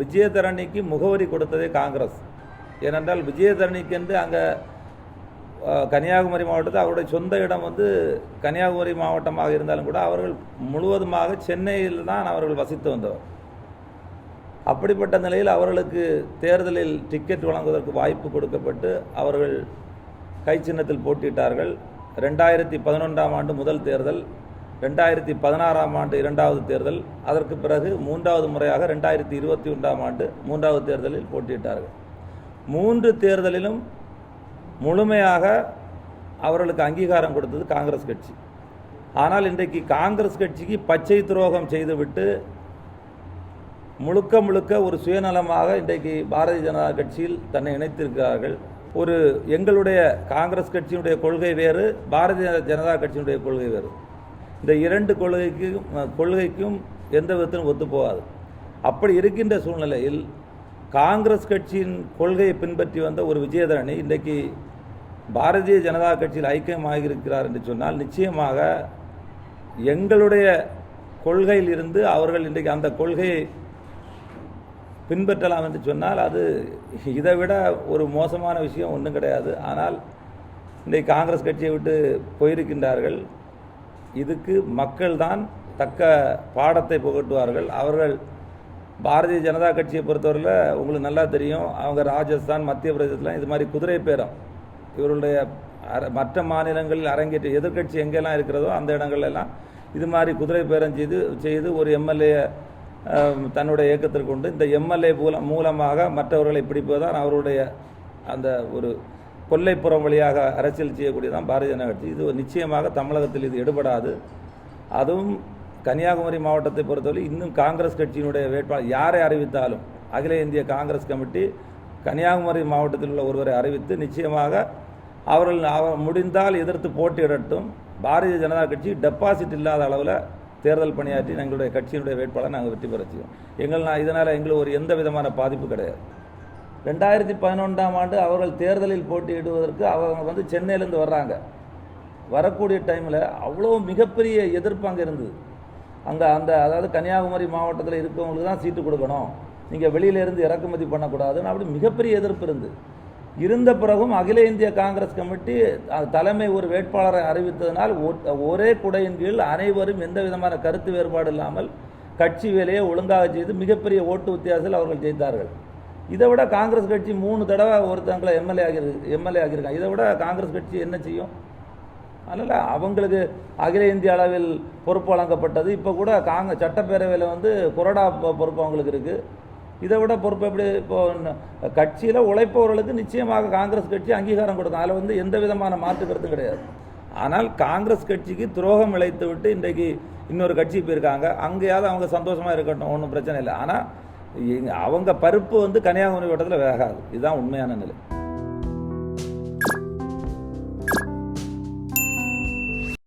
விஜயதரணிக்கு முகவரி கொடுத்ததே காங்கிரஸ். ஏனென்றால் விஜயதரணிக்கு என்று அங்கே கன்னியாகுமரி மாவட்டத்தில் அவருடைய சொந்த இடம் வந்து கன்னியாகுமரி மாவட்டமாக இருந்தாலும் கூட அவர்கள் முழுவதுமாக சென்னையில் தான் அவர்கள் வசித்து வந்தவர். அப்படிப்பட்ட நிலையில் அவர்களுக்கு தேர்தலில் டிக்கெட் வழங்குவதற்கு வாய்ப்பு கொடுக்கப்பட்டு அவர்கள் கை சின்னத்தில் போட்டியிட்டார்கள். ரெண்டாயிரத்தி பதினொன்றாம் ஆண்டு முதல் தேர்தல் ரெண்டாயிரத்தி பதினாறாம் ஆண்டு இரண்டாவது தேர்தல். அதற்கு பிறகு மூன்றாவது முறையாக ரெண்டாயிரத்தி இருபத்தி ஒன்றாம் ஆண்டு மூன்றாவது தேர்தலில் போட்டியிட்டார்கள். மூன்று தேர்தலிலும் முழுமையாக அவர்களுக்கு அங்கீகாரம் கொடுத்தது காங்கிரஸ் கட்சி. ஆனால் இன்றைக்கு காங்கிரஸ் கட்சிக்கு பச்சை துரோகம் செய்துவிட்டு முழுக்க முழுக்க ஒரு சுயநலமாக இன்றைக்கு பாரதிய ஜனதா கட்சியில் தன்னை இணைத்திருக்கிறார்கள். ஒரு எங்களுடைய காங்கிரஸ் கட்சியினுடைய கொள்கை வேறு பாரதிய ஜனதா கட்சியினுடைய கொள்கை வேறு. இந்த இரண்டு கொள்கைக்கும் கொள்கைக்கும் எந்த விதத்திலும் ஒத்துப்போகாது அப்படி இருக்கின்ற சூழ்நிலையில் காங்கிரஸ் கட்சியின் கொள்கையை பின்பற்றி வந்த ஒரு விஜயதரணி இன்றைக்கு பாரதிய ஜனதா கட்சியில் ஐக்கியமாக இருக்கிறார் என்று சொன்னால் நிச்சயமாக எங்களுடைய கொள்கையில் இருந்து அவர்கள் இன்றைக்கு அந்த கொள்கையை பின்பற்றலாம் என்று சொன்னால் அது இதை விட ஒரு மோசமான விஷயம் ஒன்றும் கிடையாது. ஆனால் இன்றைக்கு காங்கிரஸ் கட்சியை விட்டு போயிருக்கின்றார்கள். இதுக்கு மக்கள்தான் தக்க பாடத்தை புகட்டுவார்கள். அவர்கள் பாரதிய ஜனதா கட்சியை பொறுத்தவரையில் உங்களுக்கு நல்லா தெரியும். அவங்க ராஜஸ்தான் மத்திய பிரதேசத்தில் இது மாதிரி குதிரை பேரம். இவருடைய அர மற்ற மாநிலங்களில் அரங்கேற்ற எதிர்க்கட்சி எங்கெல்லாம் இருக்கிறதோ அந்த இடங்கள்லாம் இது மாதிரி குதிரை பேரம் செய்து செய்து ஒரு எம்எல்ஏ தன்னுடைய இயக்கத்திற்கு கொண்டு இந்த எம்எல்ஏ மூலம் மூலமாக மற்றவர்களை பிடிப்பதுதான் அவருடைய அந்த ஒரு கொல்லைப்புறம் வழியாக அரசியல் செய்யக்கூடியதான் பாரதிய ஜனதா கட்சி. இது நிச்சயமாக தமிழகத்தில் இது எடுபடாது. அதுவும் கன்னியாகுமரி மாவட்டத்தை பொறுத்தவரை இன்னும் காங்கிரஸ் கட்சியினுடைய வேட்பாளர் யாரை அறிவித்தாலும் அகில இந்திய காங்கிரஸ் கமிட்டி கன்னியாகுமரி மாவட்டத்தில் உள்ள ஒருவரை அறிவித்து நிச்சயமாக அவர்கள் அவர் முடிந்தால் எதிர்த்து போட்டியிடட்டும். பாரதிய ஜனதா கட்சி டெபாசிட் இல்லாத அளவில் தேர்தல் பணியாற்றி எங்களுடைய கட்சியினுடைய வேட்பாளர் நாங்கள் வெற்றி பெற செய்வோம். எங்கள் நான் இதனால் எங்களுக்கு ஒரு எந்த விதமான பாதிப்பு கிடையாது. ரெண்டாயிரத்தி பதினொன்றாம் ஆண்டு அவர்கள் தேர்தலில் போட்டியிடுவதற்கு அவங்க வந்து சென்னையிலேருந்து வர்றாங்க. வரக்கூடிய டைமில் அவ்வளோ மிகப்பெரிய எதிர்ப்பு அங்கே இருந்தது. அங்கே அந்த அதாவது கன்னியாகுமரி மாவட்டத்தில் இருக்கவங்களுக்கு தான் சீட்டு கொடுக்கணும். நீங்கள் வெளியிலேருந்து இறக்குமதி பண்ணக்கூடாதுன்னு அப்படி மிகப்பெரிய எதிர்ப்பு இருந்து இருந்த பிறகும் அகில இந்திய காங்கிரஸ் கமிட்டி தலைமை ஒரு வேட்பாளரை அறிவித்ததனால் ஒ- ஒரே குடையின் கீழ் அனைவரும் எந்த விதமான கருத்து வேறுபாடு இல்லாமல் கட்சி வேலையை ஒழுங்காக செய்து மிகப்பெரிய ஓட்டு வித்தியாசத்தில் அவர்கள் ஜெயித்தார்கள். இதை விட காங்கிரஸ் கட்சி மூணு தடவை ஒருத்தங்களை எம்எல்ஏ ஆகிரு எம்எல்ஏ ஆகியிருக்காங்க. இதை விட காங்கிரஸ் கட்சி என்ன செய்யும்? அதனால் அவங்களுக்கு அகில இந்திய அளவில் பொறுப்பு வழங்கப்பட்டது. இப்போ கூட காங்க சட்டப்பேரவையில் வந்து கொரடா பொறுப்பு அவங்களுக்கு இருக்குது இதை விட பொறுப்பு எப்படி இப்போ கட்சியில் உழைப்பவர்களுக்கு நிச்சயமாக காங்கிரஸ் கட்சி அங்கீகாரம் கொடுக்கும். அதில் வந்து எந்த விதமான மாற்று கருத்தும் கிடையாது. ஆனால் காங்கிரஸ் கட்சிக்கு துரோகம் இழைத்து விட்டு இன்றைக்கு இன்னொரு கட்சி போயிருக்காங்க. அங்கேயாவது அவங்க சந்தோஷமாக இருக்கட்டும். ஒன்றும் பிரச்சனை இல்லை. ஆனால் அவங்க பருப்பு வந்து கன்னியாகுமரி வட்டத்தில் வேகாது. இதுதான் உண்மையான நிலை.